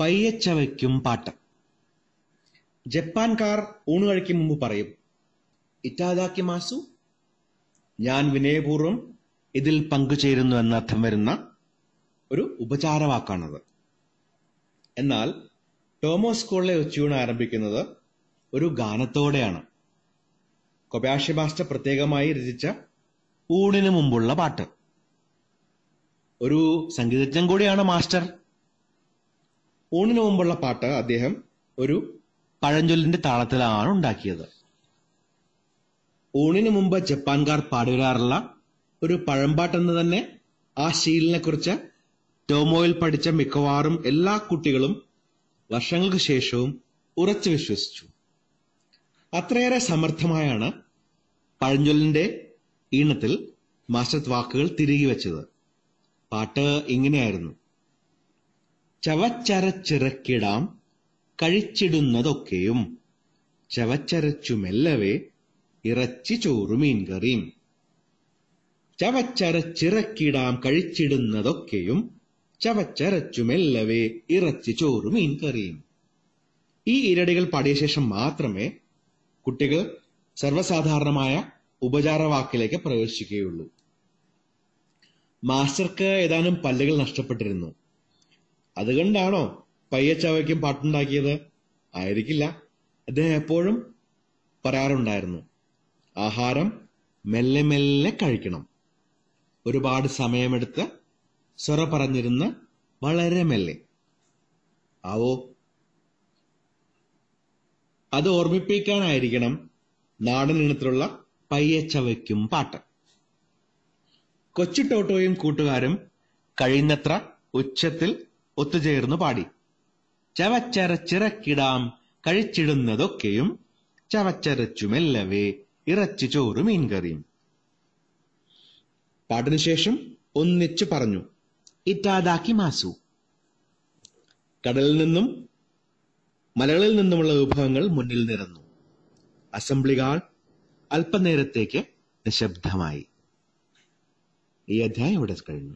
പയ്യച്ചവയ്ക്കും പാട്ട്. ജപ്പാൻകാർ ഊണ് കഴിക്കും മുമ്പ് പറയും ഇറ്റാദാക്കി മാസു ഞാൻ വിനയപൂർവം ഇതിൽ പങ്കുചേരുന്നു എന്നർത്ഥം വരുന്ന ഒരു ഉപചാരവാക്കാണത്. എന്നാൽ ടോമോ സ്കൂളിലെ ഉച്ചയൂണ് ആരംഭിക്കുന്നത് ഒരു ഗാനത്തോടെയാണ്. കൊബാഷി മാസ്റ്റർ പ്രത്യേകമായി രചിച്ച ഊണിന് മുമ്പുള്ള പാട്ട്. ഒരു സംഗീതജ്ഞൻ കൂടിയാണ് മാസ്റ്റർ. ഊണിന് മുമ്പുള്ള പാട്ട് അദ്ദേഹം ഒരു പഴഞ്ചൊല്ലിന്റെ താളത്തിലാണ് ഉണ്ടാക്കിയത്. ഊണിന് മുമ്പ് ജപ്പാൻകാർ പാടിവരാറുള്ള ഒരു പഴമ്പാട്ടെന്ന് തന്നെ ആ ശീലിനെ കുറിച്ച് ടോമോയിൽ പഠിച്ച മിക്കവാറും എല്ലാ കുട്ടികളും വർഷങ്ങൾക്ക് ശേഷവും ഉറച്ചു വിശ്വസിച്ചു. അത്രയേറെ സമർത്ഥമായാണ് പഴഞ്ചൊല്ലിന്റെ ഈണത്തിൽ മാസ്റ്റർ വാക്കുകൾ തിരികെ വെച്ചത്. പാട്ട് ഇങ്ങനെയായിരുന്നു. ചവച്ചരച്ചിറക്കിടാം കഴിച്ചിടുന്നതൊക്കെയും. ചവച്ചരച്ചു മെല്ലവേ ഇറച്ചി ചോറു മീൻകറിയും ചവച്ചരച്ചിറക്കിടാം കഴിച്ചിടുന്നതൊക്കെയും. ചവച്ചരച്ചു മെല്ലവേ ഇറച്ചി ചോറു മീൻകറിയും ഈ ഇരടികൾ പാടിയ ശേഷം മാത്രമേ കുട്ടികൾ സർവസാധാരണമായ ഉപചാരവാക്കിലേക്ക് പ്രവേശിക്കുകയുള്ളൂ. മാസ്റ്റർക്ക് ഏതാനും പല്ലുകൾ നഷ്ടപ്പെട്ടിരുന്നു. അതുകൊണ്ടാണോ പയ്യച്ചവയ്ക്കും പാട്ടുണ്ടാക്കിയത്? ആയിരിക്കില്ല. അദ്ദേഹം എപ്പോഴും പറയാറുണ്ടായിരുന്നു ആഹാരം മെല്ലെ മെല്ലെ കഴിക്കണം. ഒരുപാട് സമയമെടുത്ത് സ്വര പറഞ്ഞിരുന്ന് വളരെ മെല്ലെ. ആവോ? അത് ഓർമ്മിപ്പിക്കാനായിരിക്കണം നാടൻ ഇനത്തിലുള്ള പയ്യച്ചവയ്ക്കും പാട്ട്. കൊച്ചു ടോട്ടോയും കൂട്ടുകാരും കഴിയുന്നത്ര ഉച്ചത്തിൽ ഒത്തുചേർന്നു പാടി. ചവച്ചരച്ചിറക്കിടാം കഴിച്ചിടുന്നതൊക്കെയും ചവച്ചരച്ചു മെല്ലവേ ഇറച്ചി ചോറ് മീൻകറിയും. പാട്ടിനു ശേഷം ഒന്നിച്ചു പറഞ്ഞു. ഇറ്റാദാക്കി മാസു. കടലിൽ നിന്നും മലകളിൽ നിന്നുമുള്ള വിഭവങ്ങൾ മുന്നിൽ നിരന്നു. അസംബ്ലികൾ അല്പനേരത്തേക്ക് നിശബ്ദമായി. ഈ അധ്യായം ഇവിടെ കഴിഞ്ഞു.